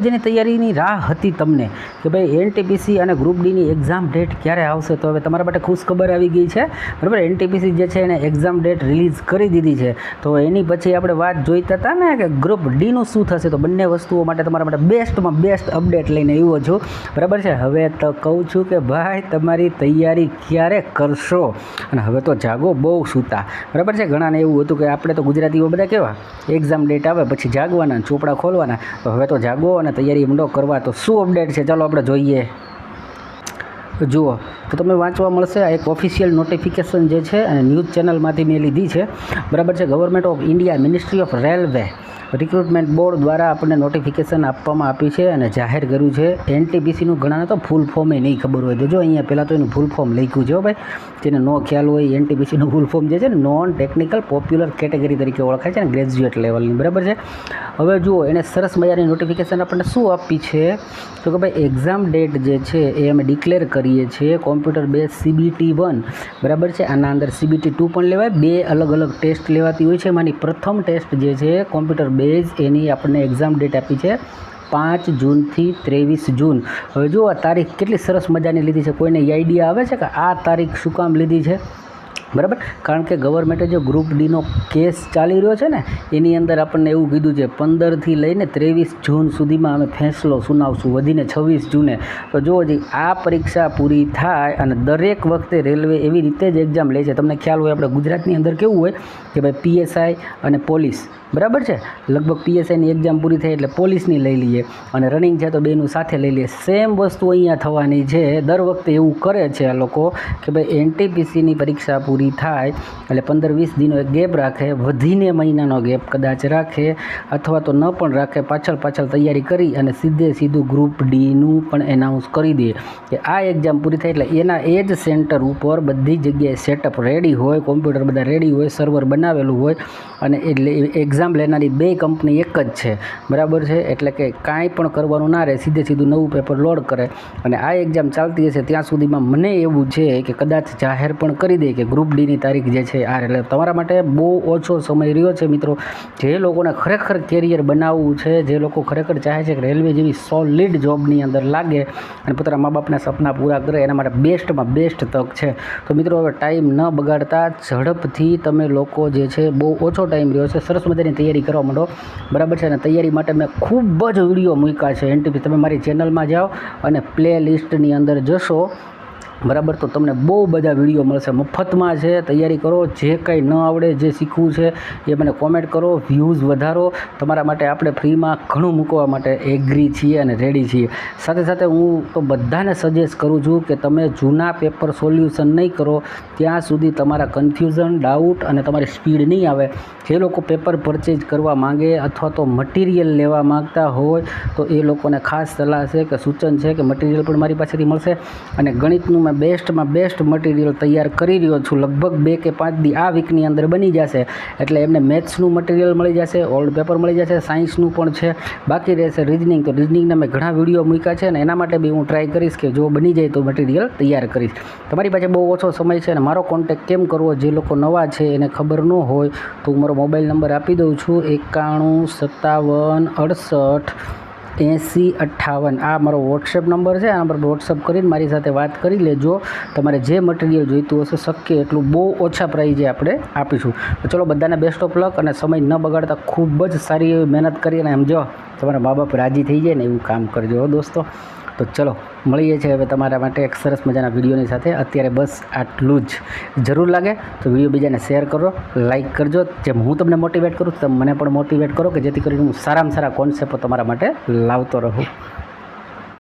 જેની તૈયારીની રાહ હતી તમને કે ભાઈ એનટીપીસી અને ગ્રુપ ડીની એક્ઝામ ડેટ ક્યારે આવશે? તો હવે તમારા માટે ખુશ ખબર આવી ગઈ છે. બરાબર? એનટીપીસી જે છે એને એક્ઝામ ડેટ રિલીઝ કરી દીધી છે. તો એની પછી આપણે વાત જોઈતા હતા ને કે ગ્રુપ ડીનું શું થશે? તો બંને વસ્તુઓ માટે તમારા માટે બેસ્ટમાં બેસ્ટ અપડેટ લઈને આવ્યો છું. બરાબર છે? હવે તો કહું છું કે ભાઈ તમારી તૈયારી ક્યારે કરશો? અને હવે તો જાગો બહુ સૂતા. બરાબર છે? ઘણાને એવું હતું કે આપણે તો ગુજરાતીઓ બધા કેવા? એક્ઝામ ડેટ આવે, પછી જાગવાના, ચોપડા ખોલવાના. તો હવે તો જાગો અને તૈયારી મંડો કરવા, તો શું અપડેટ છે? ચાલો આપણે જોઈએ. જુઓ. તો તમે વાંચવા મળશે આ એક ઓફિશિયલ નોટિફિકેશન જે છે અને ન્યૂઝ ચેનલમાંથી મેં લીધી છે. બરાબર છે? Government of India ministry of railway recruitment board દ્વારા આપણને નોટિફિકેશન આપવામાં આપી છે અને જાહેર કર્યું છે. એનટીપીસીનું ઘણાને તો ફૂલ ફોર્મે નહીં ખબર હોય. તો જો અહીંયા પહેલાં તો એનું ફૂલ ફોર્મ લખ્યું છે ભાઈ. જેને નો ખ્યાલ હોય એનટીપીસીનું ફૂલ ફોર્મ જે છે નોન ટેકનિકલ પોપ્યુલર કેટેગરી તરીકે ઓળખાય છે ને ગ્રેજ્યુએટ લેવલની બરાબર છે? હવે જુઓ, એને સરસ મજાની નોટિફિકેશન આપણને શું આપી છે? તો કે ભાઈ એક્ઝામ ડેટ જે છે એ અમે ડિક્લેર કરીએ છીએ. કોમ્પ્યુટર બેઝ સીબીટી વન બરાબર છે? આના અંદર સીબીટી ટુ પણ લેવાય. બે અલગ અલગ ટેસ્ટ લેવાતી હોય છે. એમાંની પ્રથમ ટેસ્ટ જે છે કોમ્પ્યુટર બેઝ એની આપણને એક્ઝામ ડેટ આપી છે. પાંચ જૂનથી ત્રેવીસ જૂન. હવે જુઓ આ તારીખ કેટલી સરસ મજાની લીધી છે, કોઈને આઈડિયા આવે છે કે આ તારીખ શું કામ લીધી છે? બરાબર? કારણ કે ગવર્મેન્ટે જે ગ્રુપ ડીનો કેસ ચાલી રહ્યો છે ને, એની અંદર આપણને એવું કીધું છે, પંદરથી લઈને ત્રેવીસ જૂન સુધીમાં અમે ફેંસલો સુનાવશું, વધીને છવ્વીસ જૂને. તો જુઓ જી, આ પરીક્ષા પૂરી થાય અને દરેક વખતે રેલવે એવી રીતે જ એક્ઝામ લે છે. તમને ખ્યાલ હોય, આપણે ગુજરાતની અંદર કેવું હોય કે ભાઈ પીએસઆઈ અને પોલીસ, બરાબર છે? લગભગ પીએસઆઈની એક્ઝામ પૂરી થાય એટલે પોલીસની લઈ લઈએ અને રનિંગ છે તો બેનું સાથે લઈ લઈએ. સેમ વસ્તુ અહીંયા થવાની છે. દર વખતે એવું કરે છે આ લોકો કે ભાઈ એનટીપીસીની પરીક્ષા પૂરી થાય એટલે પંદર વીસ દિનો એક ગેપ રાખે, વધીને મહિનાનો ગેપ કદાચ રાખે અથવા તો ન પણ રાખે, પાછળ પાછળ તૈયારી કરી અને સીધે સીધું ગ્રુપ ડીનું પણ એનાઉન્સ કરી દે કે આ એક્ઝામ પૂરી થાય એટલે એના એ જ સેન્ટર ઉપર બધી જગ્યાએ સેટઅપ રેડી હોય કોમ્પ્યુટર બધા રેડી હોય સર્વર બનાવેલું હોય અને એટલે એક્ઝામ લેનારી બે કંપની એક જ છે. બરાબર છે? એટલે કે કાંઈ પણ કરવાનું ના રહે, સીધે સીધું નવું પેપર લોડ કરે અને આ એક્ઝામ ચાલતી હશે ત્યાં સુધીમાં મને એવું છે કે કદાચ જાહેર પણ કરી દે કે ગ્રુપ ડીની તારીખ જે છે આ એટલે તમારા માટે બહુ ઓછો સમય રહ્યો છે મિત્રો. જે લોકોને ખરેખર કેરિયર બનાવવું છે, જે લોકો ખરેખર ચાહે છે કે રેલવે જેવી સોલિડ જોબની અંદર લાગે અને પોતાના મા બાપના સપના પૂરા કરે, એના માટે બેસ્ટમાં બેસ્ટ તક છે. તો મિત્રો હવે ટાઈમ ન બગાડતા ઝડપથી તમે લોકો જે છે બહુ ઓછો ટાઈમ રહ્યો છે. સરસ મજાની તૈયારી કરવા માંડો. બરાબર છે અને તૈયારી માટે મેં ખૂબ જ વીડિયો મૂક્યા છે. એનટીપી તમે મારી ચેનલમાં જાઓ અને પ્લે લિસ્ટની અંદર જશો બરાબર? તો તમને બહુ બધા વીડિયો મળશે. મફતમાં છે, તૈયારી કરો. જે કંઈ ન આવડે, જે શીખવું છે, એ મને કોમેન્ટ કરો. વ્યૂઝ વધારો. તમારા માટે આપણે ફ્રીમાં ઘણું મૂકવા માટે એગ્રી છીએ અને રેડી છીએ. સાથે સાથે હું તો બધાને સજેસ્ટ કરું છું કે તમે જૂના પેપર સોલ્યુશન નહીં કરો. ત્યાં સુધી તમારા કન્ફ્યુઝન ડાઉટ અને તમારી સ્પીડ નહીં આવે. જે લોકો પેપર પરચેજ કરવા માંગે અથવા તો મટીરિયલ લેવા માગતા હોય, તો એ લોકોને ખાસ સલાહ છે કે સૂચન છે કે મટીરિયલ પણ મારી પાસેથી મળશે. અને ગણિતનું મેં બેસ્ટમાં બેસ્ટ મટીરિયલ તૈયાર કરી રહ્યો છું. લગભગ બે કે પાંચ દી આ વીકની અંદર બની જશે. એટલે એમને મેથ્સનું મટીરિયલ મળી જશે ઓલ્ડ પેપર મળી જશે સાયન્સનું પણ છે. બાકી રહેશે રિઝનિંગ તો રિઝનિંગના મેં ઘણા વીડિયો મૂક્યા છે અને એના માટે બી હું ટ્રાય કરીશ કે જો બની જાય તો મટીરિયલ તૈયાર કરીશ. તમારી પાસે બહુ ઓછો સમય છે અને મારો કોન્ટેક કેમ કરવો? જે લોકો નવા છે એને ખબર ન હોય, તો હું મારો મોબાઈલ નંબર આપી દઉં છું. એકાણું, સત્તાવન, અડસઠ એંસી અઠ્ઠાવન. આ મારો વોટ્સએપ નંબર છે, આ નંબર પર વોટ્સઅપ કરીને મારી સાથે વાત કરી લેજો. તમારે જે મટીરિયલ જોઈતું હશે શક્ય એટલું બહુ ઓછા પ્રાઇઝે આપણે આપીશું. તો ચલો બધાને બેસ્ટ ઓફ લક અને સમય ન બગાડતા ખૂબ જ સારી એવી મહેનત કરીને એમ જો તમારા મા બાપ રાજી થઈ જાય ને એવું કામ કરજો દોસ્તો. તો ચલો, મળીએ છીએ હવે તમારા માટે એક સરસ મજાના વિડીયોની સાથે. અત્યારે બસ આટલું જ જરૂર લાગે. તો વીડિયો બીજાને શેર કરો લાઇક કરજો. જેમ હું તમને મોટિવેટ કરું, તમે મને પણ મોટિવેટ કરો, કે જેથી કરીને હું સારામાં સારા કોન્સેપ્ટ તમારા માટે લાવતો રહું.